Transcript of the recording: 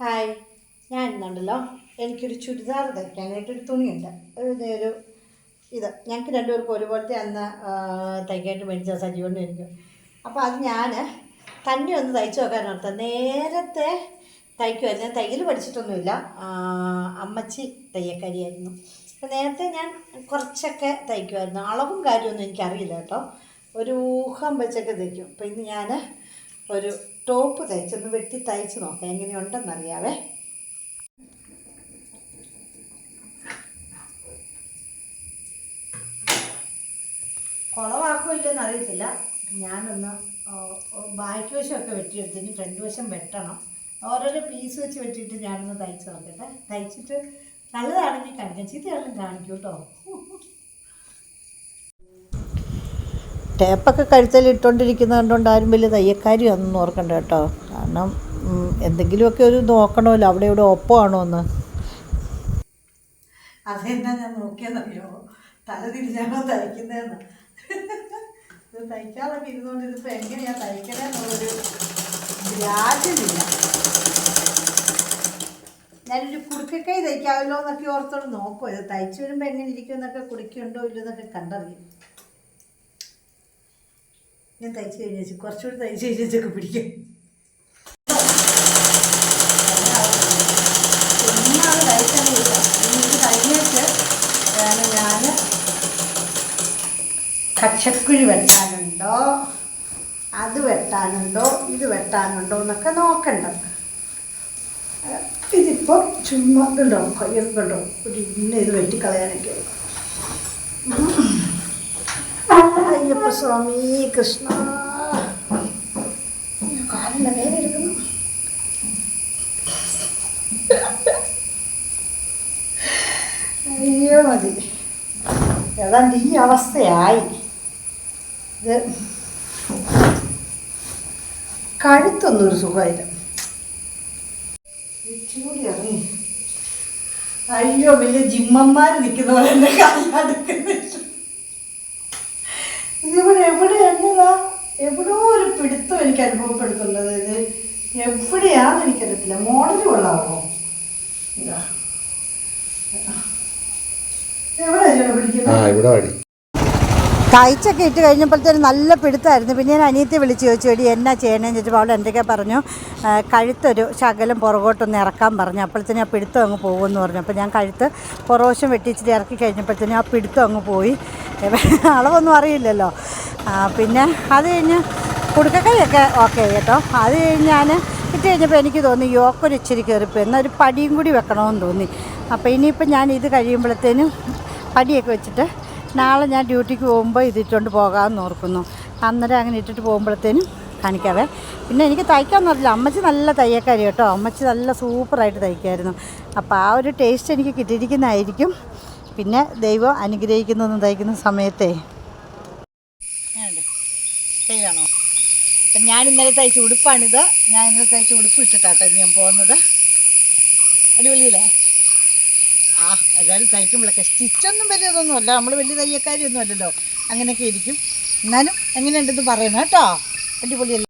Hi. ഞാൻ ഇന്നുണ്ടല്ലോ എനിക്കൊരു ചുരിദാർ തയ്ക്കാനായിട്ടൊരു തുണിയുണ്ട്. ഒരു ഒരു ഇത്. ഞങ്ങൾക്ക് രണ്ടുപേർക്കും ഒരുപോലത്തെ അന്ന് തയ്ക്കാനായിട്ട് മേടിച്ച സജീവണ്ട് എനിക്ക്. അപ്പോൾ അത് ഞാൻ തന്നെ ഒന്ന് തയ്ച്ചു നോക്കാൻ നേരത്തെ തയ്ക്കുമായിരുന്നു ഞാൻ തയ്യൽ പഠിച്ചിട്ടൊന്നുമില്ല. അമ്മച്ചി തയ്യക്കാരിയായിരുന്നു അപ്പോൾ നേരത്തെ ഞാൻ കുറച്ചൊക്കെ തയ്ക്കുമായിരുന്നു അളവും കാര്യമൊന്നും എനിക്കറിയില്ല കേട്ടോ. ഒരു ഊഹം വെച്ചൊക്കെ തയ്ക്കും. അപ്പോൾ ഇന്ന് ഞാൻ ഒരു ടോപ്പ് തയ്ച്ചൊന്ന് വെട്ടി തയ്ച്ച് നോക്കാം. എങ്ങനെയുണ്ടെന്നറിയാവേ. കുളവാക്കുമില്ലെന്ന് അറിയത്തില്ല ഞാനൊന്ന് ബാക്കി വശമൊക്കെ വെട്ടിയെടുത്ത് ഇനി ഫ്രണ്ട് വശം വെട്ടണം. ഓരോരോ പീസ് വെച്ച് വെട്ടിയിട്ട് ഞാനൊന്ന് തയ്ച്ച് നോക്കട്ടെ. തയ്ച്ചിട്ട് നല്ലതാണെങ്കിൽ കാണിക്കാം ചീത്തയാണെങ്കിലും കാണിക്കും ടേപ്പൊക്കെ കഴുത്തിൽ ഇട്ടുകൊണ്ടിരിക്കുന്നത് കണ്ടുകൊണ്ട് ആരും വലിയ തയ്യക്കാരി ഒന്നും ഓർക്കണ്ട കേട്ടോ. കാരണം എന്തെങ്കിലുമൊക്കെ ഒരു നോക്കണമല്ലോ. അവിടെ ഇവിടെ ഒപ്പമാണോ എന്ന് അതെന്താ ഞാൻ നോക്കിയതറിയോ? തല തിരിഞ്ഞാണോ തയ്ക്കുന്നതെന്ന്. ഇത് തയ്ക്കാതൊക്കെ ഇരുന്നുകൊണ്ട് ഇതിപ്പോൾ എങ്ങനെയാ തയ്ക്കണേന്നുള്ളൊരു വ്യാജമില്ല ഞാനൊരു കുടുക്കക്കൈ തയ്ക്കാമല്ലോ എന്നൊക്കെ ഓർത്തോണ്ട് നോക്കുമോ ഇത് തയ്ച്ചു വരുമ്പോൾ എങ്ങനെ ഇരിക്കുമെന്നൊക്കെ കുടിക്കുണ്ടോ ഇല്ലെന്നൊക്കെ കണ്ടറിയും. ഞാൻ തയ്ച്ച് കഴിഞ്ഞാൽ കുറച്ചുകൂടി തയ്ച്ച് കഴിഞ്ഞേച്ചൊക്കെ പിടിക്കും. ഒന്നാമത് തയ്ക്കാനില്ല എനിക്ക് ഞാൻ കക്ഷക്കുഴി വെട്ടാനുണ്ടോ അത് വെട്ടാനുണ്ടോ ഇത് വെട്ടാനുണ്ടോ എന്നൊക്കെ നോക്കണ്ട. ഇതിപ്പോൾ ചുമ്മാ ഉണ്ടോ കയ്യൊക്കെ കണ്ടോ ഒരു ഇന്ന ഇത് വെട്ടിക്കളയാനൊക്കെ അയ്യപ്പ സ്വാമി കൃഷ്ണ കാലിന്റെ വേദന എടുക്കുന്നു അയ്യോ മതി. ഏതാണ്ട് ഈ അവസ്ഥയായി. ഇത് കഴുത്തൊന്നൊരു സുഖമില്ല ഇച്ചിരി ഇറങ്ങി. അയ്യോ വലിയ ജിമ്മന്മാർ നിൽക്കുന്ന പോലെ എന്റെ കാലടുക്കുന്നില്ല ഇതിവിടെ എവിടെ എന്നതാ? എവിടെയോ ഒരു പിടുത്തം എനിക്ക് അനുഭവപ്പെടുത്തുന്നത് ഇത്. എവിടെയാണെന്ന് എനിക്കറിയത്തില്ല. മോഡൽ കൊള്ളാമോ എവിടെ ആ. പിടിക്കുന്നത്? ഇവിടെ വാടി. തയ്ച്ചൊക്കെ ഇട്ട് കഴിഞ്ഞപ്പോഴത്തേനും നല്ല പിടുത്തമായിരുന്നു പിന്നെ ഞാൻ അനിയത്തെ വിളിച്ച് ചോദിച്ചു എടി എന്നാ ചെയ്യണേന്ന്? ചോദിച്ചപ്പോൾ അവൾ എന്തൊക്കെ പറഞ്ഞു കഴുത്തൊരു ശകലം പുറകോട്ടൊന്ന് ഇറക്കാൻ പറഞ്ഞു. അപ്പോഴത്തേനും ആ പിടുത്തം അങ്ങ് പോകുമെന്ന് പറഞ്ഞു. അപ്പോൾ ഞാൻ കഴുത്ത് പുറവശം വെട്ടിച്ചിട്ട് ഇറക്കി കഴിഞ്ഞപ്പോഴത്തേനും ആ പിടുത്തം അങ്ങ് പോയി. അളവൊന്നും അറിയില്ലല്ലോ. പിന്നെ അത് കഴിഞ്ഞ് കുടുക്കക്കൈയൊക്കെ ഓക്കെ കേട്ടോ. അത് കഴിഞ്ഞ് ഞാൻ ഇട്ട് കഴിഞ്ഞപ്പോൾ എനിക്ക് തോന്നി യോക്കൊരു ഇച്ചിരി കയറിപ്പോയി എന്നാൽ ഒരു പടിയും കൂടി വെക്കണമെന്ന് തോന്നി. അപ്പോൾ ഇനിയിപ്പോൾ ഞാൻ ഇത് കഴിയുമ്പോഴത്തേനും പടിയൊക്കെ വെച്ചിട്ട് നാളെ ഞാൻ ഡ്യൂട്ടിക്ക് പോകുമ്പോൾ ഇതിട്ടുകൊണ്ട് പോകാമെന്ന് ഓർക്കുന്നു. അന്നേരം അങ്ങനെ ഇട്ടിട്ട് പോകുമ്പോഴത്തേനും കാണിക്കാവേ പിന്നെ എനിക്ക് തയ്ക്കാമെന്ന് അറിയില്ല അമ്മച്ചി നല്ല തയ്യക്കാരി കേട്ടോ. അമ്മച്ചി നല്ല സൂപ്പറായിട്ട് തയ്ക്കായിരുന്നു. അപ്പോൾ ആ ഒരു ടേസ്റ്റ് എനിക്ക് കിട്ടിയിരിക്കുന്നതായിരിക്കും. പിന്നെ ദൈവം അനുഗ്രഹിക്കുന്നതെന്ന് തയ്ക്കുന്ന സമയത്തേ. ശരിയാണോ അപ്പം ഞാൻ ഇന്നലെ തയ്ച്ച ഉടുപ്പാണിത്. ഞാൻ ഇന്നലെ തയ്ച്ച ഉടുപ്പ് ഇട്ടിട്ടാട്ടോ ഞാൻ പോകുന്നത്. അടിപൊളിയില്ലേ? ആ ഏതായാലും തയ്ക്കുമ്പോഴൊക്കെ സ്റ്റിച്ചൊന്നും വലിയതൊന്നും അല്ല. നമ്മൾ വലിയ തയ്യക്കാരിയൊന്നും അല്ലല്ലോ. അങ്ങനെയൊക്കെ ഇരിക്കും. എന്നാലും എങ്ങനെയുണ്ടെന്ന് പറയണം കേട്ടോ. അടിപൊളിയല്ലേ?